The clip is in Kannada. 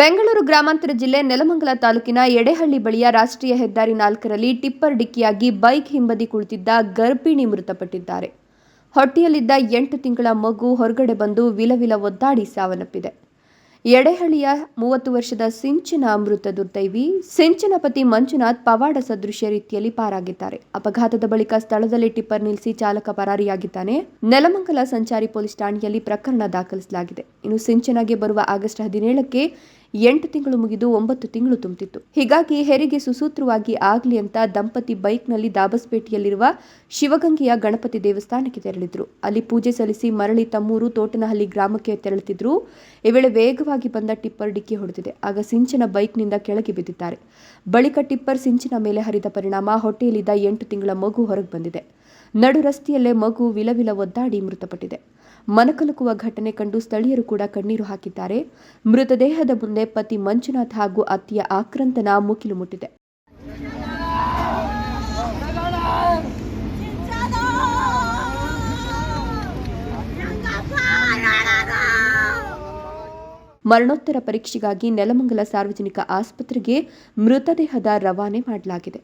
ಬೆಂಗಳೂರು ಗ್ರಾಮಾಂತರ ಜಿಲ್ಲೆ ನೆಲಮಂಗಲ ತಾಲೂಕಿನ ಎಡೆಹಳ್ಳಿ ಬಳಿಯ ರಾಷ್ಟ್ರೀಯ ಹೆದ್ದಾರಿ ನಾಲ್ಕರಲ್ಲಿ ಟಿಪ್ಪರ್ ಡಿಕ್ಕಿಯಾಗಿ ಬೈಕ್ ಹಿಂಬದಿ ಕುಳಿತಿದ್ದ ಗರ್ಭಿಣಿ ಮೃತಪಟ್ಟಿದ್ದಾರೆ. ಹೊಟ್ಟೆಯಲ್ಲಿದ್ದ ಎಂಟು ತಿಂಗಳ ಮಗು ಹೊರಗಡೆ ಬಂದು ವಿಲವಿಲ ಒದ್ದಾಡಿ ಸಾವನ್ನಪ್ಪಿದೆ. ಎಡೆಹಳ್ಳಿಯ ಮೂವತ್ತು ವರ್ಷದ ಸಿಂಚನ ಮೃತ ದುರ್ದೈವಿ, ಸಿಂಚನ ಪತಿ ಮಂಜುನಾಥ್ ಪವಾಡ ಸದೃಶ್ಯ ರೀತಿಯಲ್ಲಿ ಪಾರಾಗಿದ್ದಾರೆ. ಅಪಘಾತದ ಬಳಿಕ ಸ್ಥಳದಲ್ಲಿ ಟಿಪ್ಪರ್ ನಿಲ್ಲಿಸಿ ಚಾಲಕ ಪರಾರಿಯಾಗಿದ್ದಾನೆ. ನೆಲಮಂಗಲ ಸಂಚಾರಿ ಪೊಲೀಸ್ ಠಾಣೆಯಲ್ಲಿ ಪ್ರಕರಣ ದಾಖಲಿಸಲಾಗಿದೆ. ಇನ್ನು ಸಿಂಚನಗೆ ಬರುವ ಆಗಸ್ಟ್ ಹದಿನೇಳಕ್ಕೆ ಎಂಟು ತಿಂಗಳು ಮುಗಿದು ಒಂಬತ್ತು ತಿಂಗಳು ತುಂಬುತ್ತಿತ್ತು ಹೀಗಾಗಿ ಹೆರಿಗೆ ಸುಸೂತ್ರವಾಗಿ ಆಗಲಿ ಅಂತ ದಂಪತಿ ಬೈಕ್ನಲ್ಲಿ ದಾಬಸ್ಪೇಟೆಯಲ್ಲಿರುವ ಶಿವಗಂಗೆಯ ಗಣಪತಿ ದೇವಸ್ಥಾನಕ್ಕೆ ತೆರಳಿದ್ರು. ಅಲ್ಲಿ ಪೂಜೆ ಸಲ್ಲಿಸಿ ಮರಳಿ ತಮ್ಮೂರು ತೋಟನಹಳ್ಳಿ ಗ್ರಾಮಕ್ಕೆ ತೆರಳುತ್ತಿದ್ರು. ಈ ವೇಳೆ ವೇಗವಾಗಿ ಬಂದ ಟಿಪ್ಪರ್ ಡಿಕ್ಕಿ ಹೊಡೆದಿದೆ. ಆಗ ಸಿಂಚನ ಬೈಕ್ನಿಂದ ಕೆಳಗೆ ಬಿದ್ದಿದ್ದಾರೆ. ಬಳಿಕ ಟಿಪ್ಪರ್ ಸಿಂಚಿನ ಮೇಲೆ ಹರಿದ ಪರಿಣಾಮ ಹೊಟ್ಟೆಯಲ್ಲಿದ್ದ ಎಂಟು ತಿಂಗಳ ಮಗು ಹೊರಗೆ ಬಂದಿದೆ. ನಡು ರಸ್ತೆಯಲ್ಲೇ ಮಗು ವಿಲವಿಲ ಒದ್ದಾಡಿ ಮೃತಪಟ್ಟಿದೆ. ಮನಕಲುಕುವ ಘಟನೆ ಕಂಡು ಸ್ಥಳೀಯರು ಕೂಡ ಕಣ್ಣೀರು ಹಾಕಿದ್ದಾರೆ. ಮೃತದೇಹದ ಮುಂದೆ ಪತಿ ಮಂಜುನಾಥ್ ಹಾಗೂ ಅತ್ತಿಯ ಆಕ್ರಂತನ ಮುಗಿಲು ಮುಟ್ಟಿದೆ. ಮರಣೋತ್ತರ ಪರೀಕ್ಷೆಗಾಗಿ ನೆಲಮಂಗಲ ಸಾರ್ವಜನಿಕ ಆಸ್ಪತ್ರೆಗೆ ಮೃತದೇಹದ ರವಾನೆ ಮಾಡಲಾಗಿದೆ.